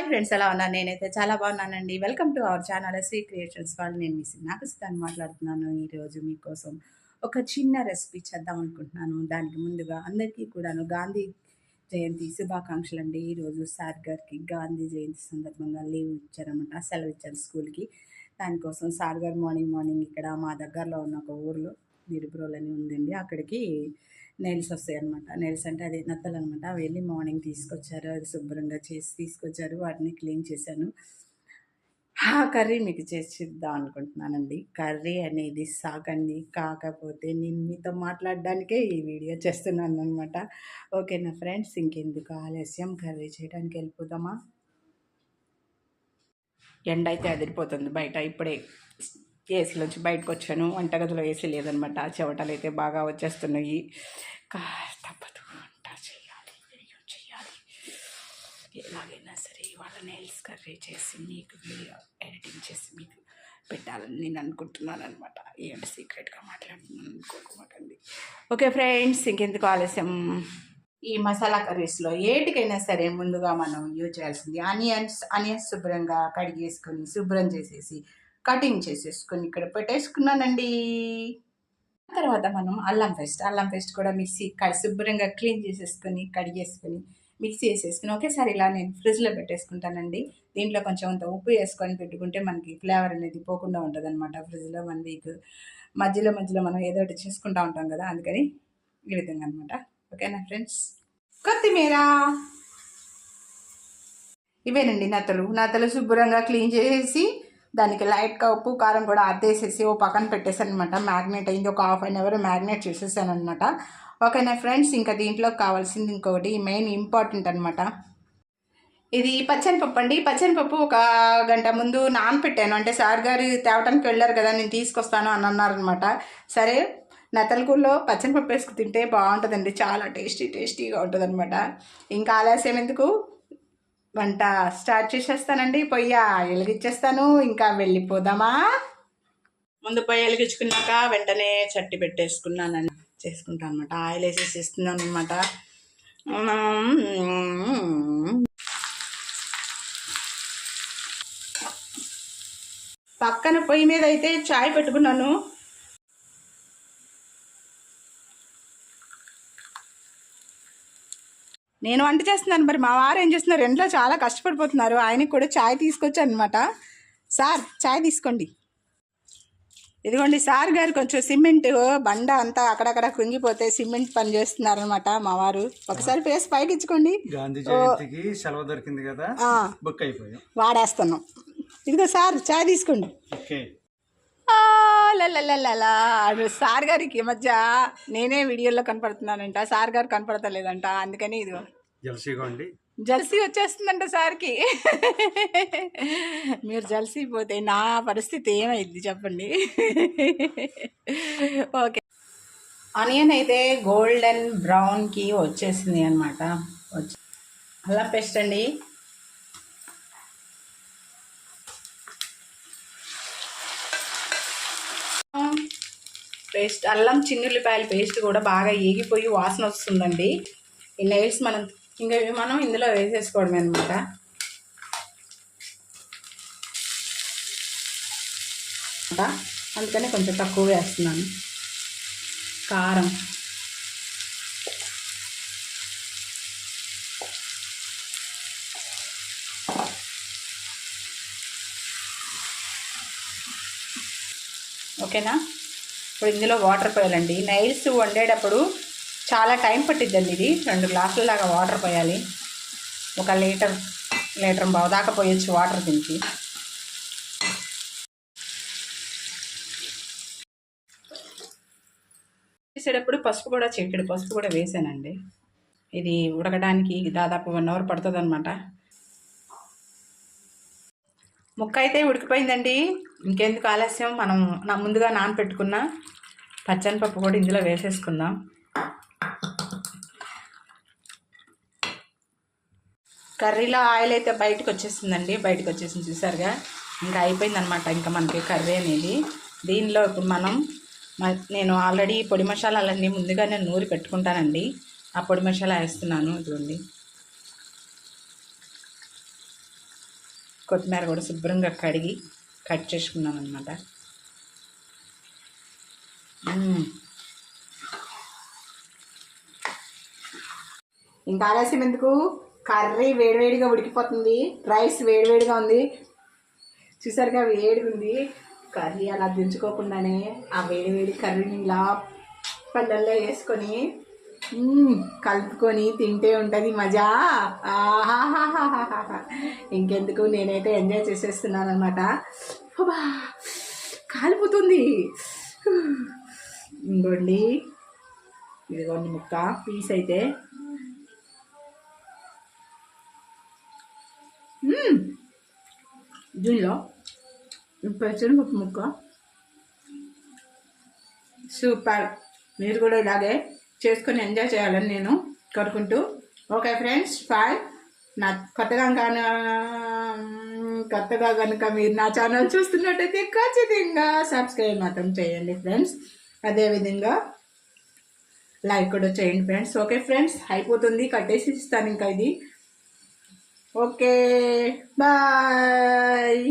Hi friends ఎలా ఉన్నాను నేనైతే చాలా బాగున్నానండి. Welcome to our channel Shri creations వాళ్ళు నేను మిస్ నాకు మాట్లాడుతున్నాను ఈరోజు మీకోసం. ఒక చిన్న రెసిపీ చేద్దాం అనుకుంటున్నాను. దానికి ముందుగా అందరికీ కూడాను గాంధీ జయంతి శుభాకాంక్షలు అండి ఈరోజు సార్ గారికి గాంధీ జయంతి సందర్భంగా లీవ్ ఇచ్చారనమాట సెలవు ఇచ్చారు స్కూల్కి దానికోసం సార్ గారు మార్నింగ్ మార్నింగ్ ఇక్కడ మా దగ్గరలో ఉన్న ఒక ఊర్లో నిరుబ్రోలని ఉందండి. అక్కడికి నెయిల్స్ వస్తాయి అనమాట నెయిల్స్ అంటే అది నత్తలు అనమాట వెళ్ళి మార్నింగ్ తీసుకొచ్చారు. అది శుభ్రంగా చేసి తీసుకొచ్చారు. వాటిని క్లీన్ చేశాను. ఆ కర్రీ మీకు చేసిద్దాం అనుకుంటున్నానండి. కర్రీ అనేది సాగండి కాకపోతే నేను మీతో మాట్లాడడానికే ఈ వీడియో చేస్తున్నాను అనమాట ఓకేనా ఫ్రెండ్స్? ఇంకెందుకు ఆలస్యం? కర్రీ చేయడానికి వెళ్ళిపోదామా? ఎండ అయితే అదిరిపోతుంది బయట. ఇప్పుడే ఏసీలోంచి బయటకు వచ్చాను వంటగదిలో ఏసీ లేదనమాట. చెవటలు అయితే బాగా వచ్చేస్తున్నాయి. కా తప్పదు. వంట చేయాలి వీడియో చేయాలి. ఎలాగైనా సరే ఇవాళ నెయిల్స్ కర్రీ చేసి మీకు వీడియో ఎడిటింగ్ చేసి మీకు పెట్టాలని నేను అనుకుంటున్నాను అనమాట ఏంటి సీక్రెట్గా మాట్లాడుతున్నాను అనుకోకమాకండి ఓకే ఫ్రెండ్స్ ఇంకెందుకు ఆలస్యం? ఈ మసాలా కర్రీస్లో ఏటికైనా సరే ముందుగా మనం యూజ్ చేయాల్సింది ఆనియన్స్ ఆనియన్స్ శుభ్రంగా కడిగేసుకొని శుభ్రం చేసేసి కటింగ్ చేసేసుకొని ఇక్కడ పెట్టేసుకున్నానండి. తర్వాత మనం అల్లం పేస్ట్ అల్లం పేస్ట్ కూడా మిక్సీ క- శుభ్రంగా క్లీన్ చేసేసుకొని కడిగేసుకొని మిక్సీ వేసేసుకుని ఒకేసారి ఇలా నేను ఫ్రిడ్జ్లో పెట్టేసుకుంటానండి. దీంట్లో కొంచెం అంత ఉప్పు వేసుకొని పెట్టుకుంటే మనకి ఫ్లేవర్ అనేది పోకుండా ఉంటుంది అనమాట ఫ్రిడ్జ్లో వన్ వీక్ మధ్యలో మధ్యలో మనం ఏదో ఒకటి చేసుకుంటూ ఉంటాం కదా అందుకని ఈ విధంగా అనమాట ఓకేనా ఫ్రెండ్స్ కొత్తిమీర. ఇవేనండి నత్తలు. నత్తలు శుభ్రంగా క్లీన్ చేసి దానికి లైట్గా ఉప్పు కారం కూడా అద్దేసేసి ఓ పక్కన పెట్టేసాను అనమాట అయింది. ఒక హాఫ్ అన్ అవర్ మ్యాగ్నెట్ చేసేసాను అనమాట ఓకేనా ఫ్రెండ్స్ ఇంకా దీంట్లో కావాల్సింది ఇంకొకటి మెయిన్ ఇంపార్టెంట్ అనమాట ఇది పచ్చనిపప్పు అండి. పచ్చనిపప్పు ఒక గంట ముందు నానపెట్టాను. అంటే సార్ గారు తేవటానికి వెళ్ళారు కదా నేను తీసుకొస్తాను అని అన్నారనమాట సరే నతలకూరులో పచ్చనిపప్పు వేసుకు తింటే బాగుంటుందండి. చాలా టేస్టీ టేస్టీగా ఉంటుందనమాట ఇంకా ఆలస్యం ఎందుకు? వంట స్టార్ట్ చేసేస్తానండి. పొయ్య వెలిగించేస్తాను. ఇంకా వెళ్ళిపోదామా? ముందు పొయ్యి వెలిగించుకున్నాక వెంటనే చట్టి పెట్టేసుకున్నానని చేసుకుంటాను అనమాట ఆయిల్ వేసేసి ఇస్తున్నాను అనమాట పక్కన పొయ్యి మీద అయితే చాయ్ పెట్టుకున్నాను. నేను వంట చేస్తున్నాను మరి మా వారు ఏం చేస్తున్నారు? ఎంట్లో చాలా కష్టపడిపోతున్నారు. ఆయనకి కూడా చాయ్ తీసుకొచ్చాను అనమాట సార్ చాయ్ తీసుకోండి. ఇదిగోండి సార్ గారు కొంచెం సిమెంట్ బండ అంతా అక్కడక్కడ కుంగిపోతే సిమెంట్ పని చేస్తున్నారు అనమాట మా వారు. ఒకసారి ఫేస్ పైకి ఇచ్చుకోండి. గాంధీ జయంతికి సెలవు దొరికింది కదా బుక్ అయిపోయాం. వాడేస్తున్నాం. ఇదిగో సార్ చాయ్ తీసుకోండి. ఓకే. అడు సార్ గారికి ఈ మధ్య నేనే వీడియోలో కనపడుతున్నానంట. సార్ గారు కనపడతలేదంట. అందుకని ఇదిగో. జలసీగా ఉండి. జల్సీ వచ్చేస్తుందంట సార్కి. మీరు జల్సీ పోతే నా పరిస్థితి ఏమైంది చెప్పండి. ఓకే. ఆనియన్ అయితే గోల్డెన్ బ్రౌన్కి వచ్చేసింది అనమాట వచ్చి అల్లం పేస్ట్ అండి. పేస్ట్ అల్లం చిన్నుల్లిపాయల పేస్ట్ కూడా బాగా ఏగిపోయి వాసన వస్తుందండి. ఈ నెయిల్స్ మనం ఇంకా మనం ఇందులో వేసేసుకోవడమే అనమాట అందుకని కొంచెం తక్కువ వేస్తున్నాను. కారం. ఓకేనా? ఇప్పుడు ఇందులో వాటర్ పోయాలండి నైల్స్ వండేటప్పుడు చాలా టైం పట్టిద్దండి ఇది. రెండు గ్లాసుల దాకా వాటర్ పోయాలి. ఒక లీటర్ లీటర్ బావు దాకా పోయొచ్చు వాటర్ దీనికి. వేసేటప్పుడు పసుపు కూడా చిటికెడు పసుపు కూడా వేసానండి. ఇది ఉడకడానికి దాదాపు వన్ అవర్ పడుతుంది అనమాట ముక్క అయితే ఉడికిపోయిందండి. ఇంకెందుకు ఆలస్యం? మనం నా ముందుగా నానపెట్టుకున్న పచ్చని పప్పు కూడా ఇందులో వేసేసుకుందాం. కర్రీలో ఆయిల్ అయితే బయటకు వచ్చేసిందండి. బయటకు వచ్చేసింది చూసారుగా? ఇంకా అయిపోయిందనమాట ఇంకా మనకి కర్రీ అనేది. దీనిలో ఇప్పుడు మనం నేను ఆల్రెడీ పొడి మసాలాలన్నీ ముందుగా నేను నూరి పెట్టుకుంటానండి. ఆ పొడి మసాలా వేస్తున్నాను ఇదిగోండి. కొత్తిమీర కూడా శుభ్రంగా కడిగి కట్ చేసుకున్నాను అనమాట ఇంకా ఆలస్యం ఎందుకు? కర్రీ వేడివేడిగా ఉడికిపోతుంది. రైస్ వేడివేడిగా ఉంది. చూసారుగా వేడిగా ఉంది కర్రీ అలా దించుకోకుండానే ఆ వేడివేడి కర్రీని ఇలా పండల్లో వేసుకొని కలుపుకొని తింటే ఉంటుంది మజా. ఆహాహాహాహాహా. ఇంకెందుకు? నేనైతే ఎంజాయ్ చేసేస్తున్నాను అనమాట కాలిపోతుంది. ఇంకోండి. ఇదిగోండి ముక్క పీస్ అయితే. మ్మ్. దీనిలో పెసరపప్పు ముక్క. సూపర్. మీరు కూడా ఇలాగే చేసుకొని ఎంజాయ్ చేయాలని నేను కోరుకుంటూ. ఓకే ఫ్రెండ్స్ బాయ్ నా కొత్తగా కొత్తగా కనుక మీరు నా ఛానల్ చూస్తున్నట్టయితే ఖచ్చితంగా సబ్స్క్రైబ్ మాత్రం చేయండి ఫ్రెండ్స్ అదేవిధంగా లైక్ కూడా చేయండి ఫ్రెండ్స్ ఓకే ఫ్రెండ్స్ అయిపోతుంది. కట్టేసి ఇస్తాను ఇంకా ఇది. Okay bye